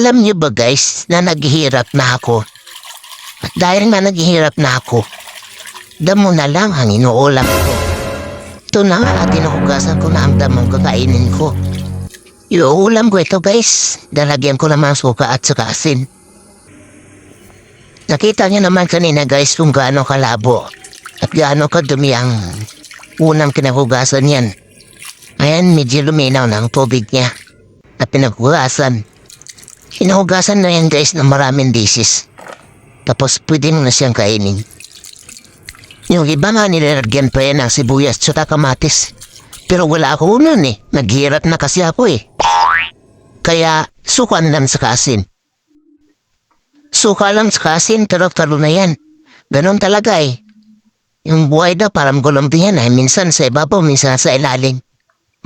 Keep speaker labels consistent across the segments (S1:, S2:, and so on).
S1: Alam niyo ba guys na naghihirap na ako? At dahil na naghihirap na ako, damo na lang ang inuulam ko. Ito na nga, tinuhugasan ko na ang damong kakainin ko. Iuulam ko ito guys. Dalagyan ko naman suka at saka asin. Nakita niyo naman kanina guys kung gaano kalabo at gaano kadumi ang unang kinahugasan yan. Ayan, medyo luminaw na ang tubig niya na pinaghugasan. Hinuhugasan na yan guys ng maraming dishes. Tapos pwede mo na siyang kainin. Yung iba nga nilalagyan pa yan ng sibuyas at kamatis. Pero wala ako nun eh. Naghirap na kasi ako eh. Kaya sukan lang sa kasin. Suka lang sa kasin pero talo na yan. Ganon talaga eh. Yung buhay daw parang gulong din yan eh. Minsan sa ibabaw, minsan sa ilalim.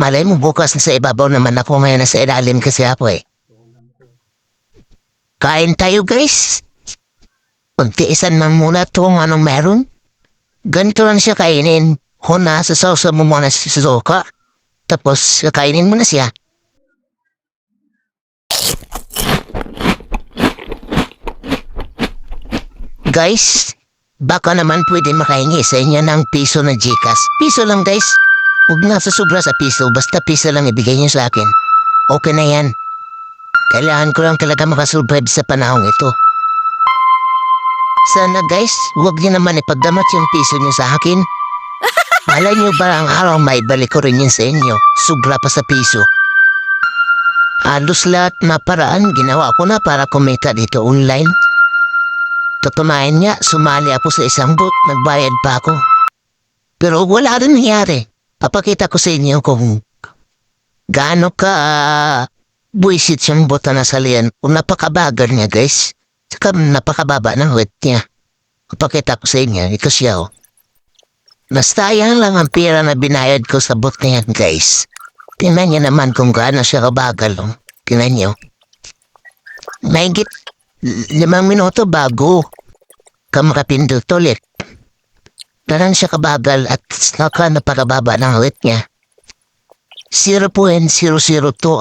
S1: Malay mo bukas na sa ibabaw naman ako ngayon na sa ilalim kasi ako eh. Kain tayo guys. Pagtiisan man muna ito kung anong meron. Ganito lang siya kainin. Huna, sasawsa mo muna sa suka. Tapos kakainin mo na siya. Guys, baka naman pwede makahingi sa inyo ng piso ng Gcash. Piso lang guys. Huwag na sa sobra sa piso, basta piso lang ibigay niyo sa akin. Okay na yan. Kailangan ko lang talaga makasurvive sa panahong ito. Sana guys, huwag niyo naman ipagdamat yung piso niyo sa akin. Malay niyo ba ang araw may balik ko rin yun sa inyo, sobra pa sa piso. Halos lahat na paraan ginawa ko na para kumita dito online. Tutunayan niya, sumali ako sa isang boot, nagbayad pa ako. Pero wala rin nangyari. Papakita ko sa inyo kung gaano ka ah, buisit siyang bota na salian. Kung napakabagal niya guys. Saka napakababa ng weight niya. Papakita ko sa inyo, ito siya oh. Nastayang lang ang pera na binayad ko sa bot na guys. Tingnan niyo naman kung gaano siya kabagal. Oh. Tingnan niyo. Mahigit limang minuto bago ka makapindot ulit. Ganun siya kabagal at naka napakababa ng rate niya. 0.002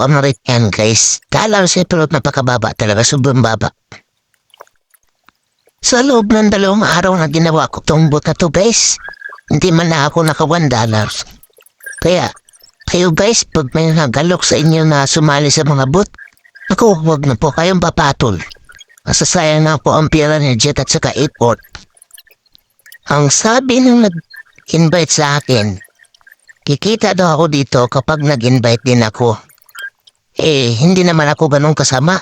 S1: ang rate niyan guys. Kala siya pero napakababa talaga, sobrang baba. Sa loob ng dalawang araw na ginawa ko tong bot na to guys, hindi man na ako naka 1 dollars. Kaya, kayo guys, pag may nagalok sa inyo na sumali sa mga bot, ako, huwag na po kayong papatol. Masasayang na po ang pera ni Jet at saka airport. Ang sabi ng nag-invite sa akin, kikita daw ako dito kapag nag-invite din ako. Eh, hindi naman ako ganun kasama.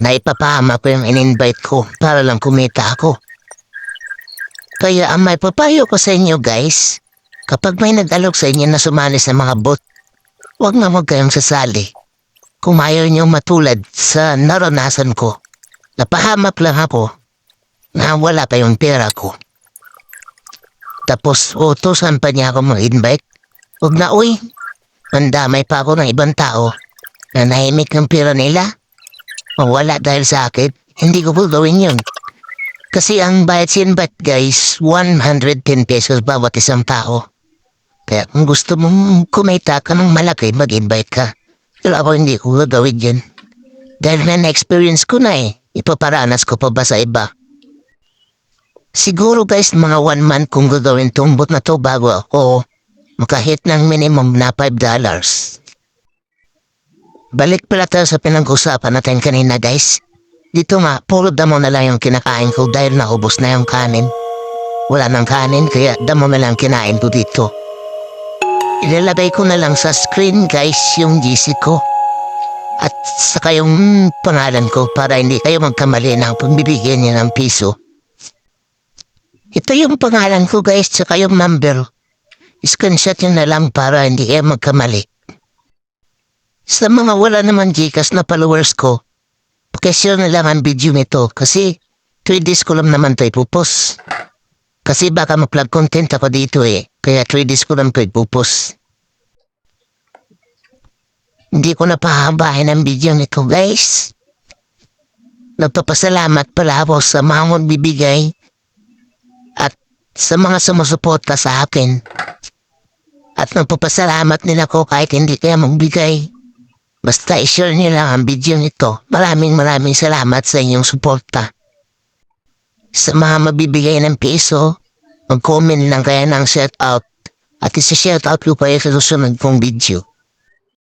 S1: Naipapahama ko yung in-invite ko para lang kumita ako. Kaya ang may papayo ko sa inyo guys, kapag may nag-alok sa inyo na sumali sa mga bot, huwag na huwag kayong sasali. Kung ayaw niyo matulad sa naranasan ko, napahamak lang ako na wala pa yung pera ko. Tapos utosan pa niya ako mag-invite. Huwag na uy, mandamay pa ako ng ibang tao na nahimik ng pera nila. Mawala dahil sa akin, hindi ko po gawin yun. Kasi ang bayad sa invite guys, 110 pesos bawat isang tao. Kaya kung gusto mong kumita ka ng malaki, mag-invite ka. Pero ako hindi ko gagawin yun. Dahil na na-experience ko na eh. Ipaparanas ko pa ba sa iba? Siguro guys, mga one month kung gagawin tong bot na to bago ako makahit ng minimum na 5 dollars. Balik pala tayo sa pinag-usapan natin kanina guys. Dito nga, puro damo na lang yung kinakain ko dahil naubos na yung kanin. Wala nang kanin kaya damo na lang kinain ko dito. Ilalagay ko na lang sa screen guys yung GC ko. At saka yung pangalan ko para hindi kayo magkamali ng pagbibigyan niya ng piso. Ito yung pangalan ko guys, tsaka yung number. Screenshot yun na lang para hindi kayo magkamali. Sa mga wala naman Gcash na followers ko, pakishare na lang ang video nito kasi 3 days ko lang naman ito ipupos. Kasi baka mag-plug content ako dito eh, kaya 3 days ko lang ito ipupos. Hindi ko na pahabahin ang video nito guys. Nagpapasalamat pala ako sa mga magbibigay at sa mga sumusuporta sa akin. At nagpapasalamat nila ko kahit hindi kaya magbigay. Basta i-share niyo lang ang video nito. Maraming maraming salamat sa inyong suporta. Sa mga mabibigay ng piso, mag-comment lang kaya ng shoutout at isa-shoutout ko pa sa susunod kong video.